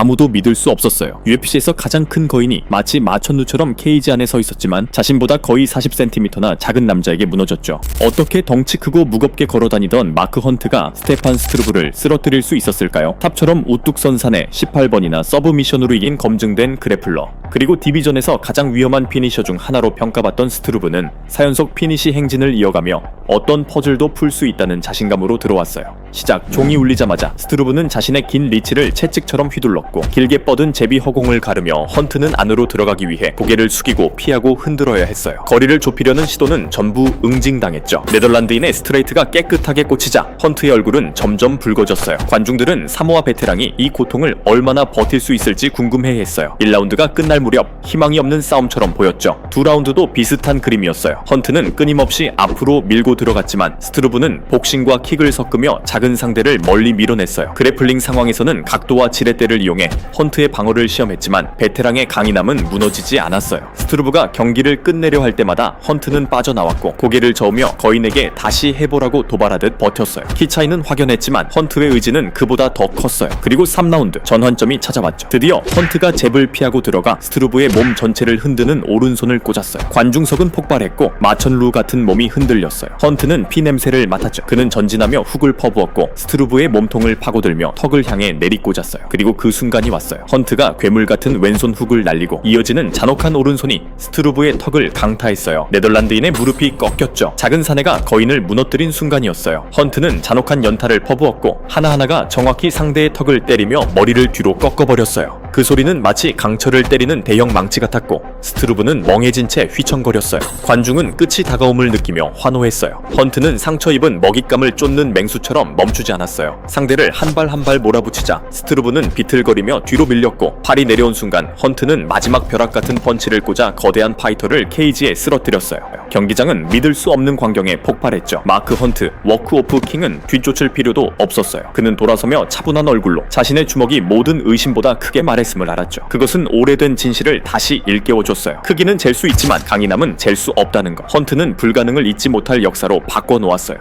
아무도 믿을 수 없었어요. UFC에서 가장 큰 거인이 마치 마천루처럼 케이지 안에 서 있었지만 자신보다 거의 40cm나 작은 남자에게 무너졌죠. 어떻게 덩치 크고 무겁게 걸어다니던 마크 헌트가 스테판 스트루브를 쓰러뜨릴 수 있었을까요? 탑처럼 우뚝 선 산에 18번이나 서브미션으로 이긴 검증된 그래플러 그리고 디비전에서 가장 위험한 피니셔 중 하나로 평가받던 스트루브는 4연속 피니시 행진을 이어가며 어떤 퍼즐도 풀 수 있다는 자신감으로 들어왔어요. 시작 종이 울리자마자 스트루브는 자신의 긴 리치를 채찍처럼 휘둘렀고 길게 뻗은 제비 허공을 가르며 헌트는 안으로 들어가기 위해 고개를 숙이고 피하고 흔들어야 했어요. 거리를 좁히려는 시도는 전부 응징당했죠. 네덜란드인의 스트레이트가 깨끗하게 꽂히자 헌트의 얼굴은 점점 붉어졌어요. 관중들은 사모아 베테랑이 이 고통을 얼마나 버틸 수 있을지 궁금해했어요. 1라운드가 끝날 무렵 희망이 없는 싸움처럼 보였죠. 두 라운드도 비슷한 그림이었어요. 헌트는 끊임없이 앞으로 밀고 들어갔지만 스트루브는 복싱과 킥을 섞으며 작은 상대를 멀리 밀어냈어요. 그래플링 상황에서는 각도와 지렛대를 이용해 헌트의 방어를 시험했지만 베테랑의 강인함은 무너지지 않았어요. 스트루브가 경기를 끝내려 할 때마다 헌트는 빠져나왔고 고개를 저으며 거인에게 다시 해보라고 도발하듯 버텼어요. 키 차이는 확연했지만 헌트의 의지는 그보다 더 컸어요. 그리고 3라운드 전환점이 찾아왔죠. 드디어 헌트가 잽을 피하고 들어가 스트루브의 몸 전체를 흔드는 오른손을 꽂았어요. 관중석은 폭발했고 마천루 같은 몸이 흔들렸어요. 헌트는 피 냄새를 맡았죠. 그는 전진하며 훅을 퍼부었고 스트루브의 몸통을 파고들며 턱을 향해 내리꽂았어요. 그리고 그 순간이 왔어요. 헌트가 괴물 같은 왼손 훅을 날리고 이어지는 잔혹한 오른손이 스트루브의 턱을 강타했어요. 네덜란드인의 무릎이 꺾였죠. 작은 사내가 거인을 무너뜨린 순간이었어요. 헌트는 잔혹한 연타를 퍼부었고 하나하나가 정확히 상대의 턱을 때리며 머리를 뒤로 꺾어버렸어요. 그 소리는 마치 강철을 때리는 대형 망치 같았고 스트루브는 멍해진 채 휘청거렸어요. 관중은 끝이 다가옴을 느끼며 환호했어요. 헌트는 상처 입은 먹잇감을 쫓는 맹수처럼 멈추지 않았어요. 상대를 한발 한 발 몰아붙이자 스트루브는 비틀거리며 뒤로 밀렸고 팔이 내려온 순간 헌트는 마지막 벼락 같은 펀치를 꽂아 거대한 파이터를 케이지에 쓰러뜨렸어요. 경기장은 믿을 수 없는 광경에 폭발했죠. 마크 헌트, 워크 오프 킹은 뒤쫓을 필요도 없었어요. 그는 돌아서며 차분한 얼굴로 자신의 주먹이 모든 의심보다 크게 말했 음을 알았죠. 그것은 오래된 진실을 다시 일깨워줬어요. 크기는 잴 수 있지만 강인함은 잴 수 없다는 것. 헌트는 불가능을 잊지 못할 역사로 바꿔놓았어요.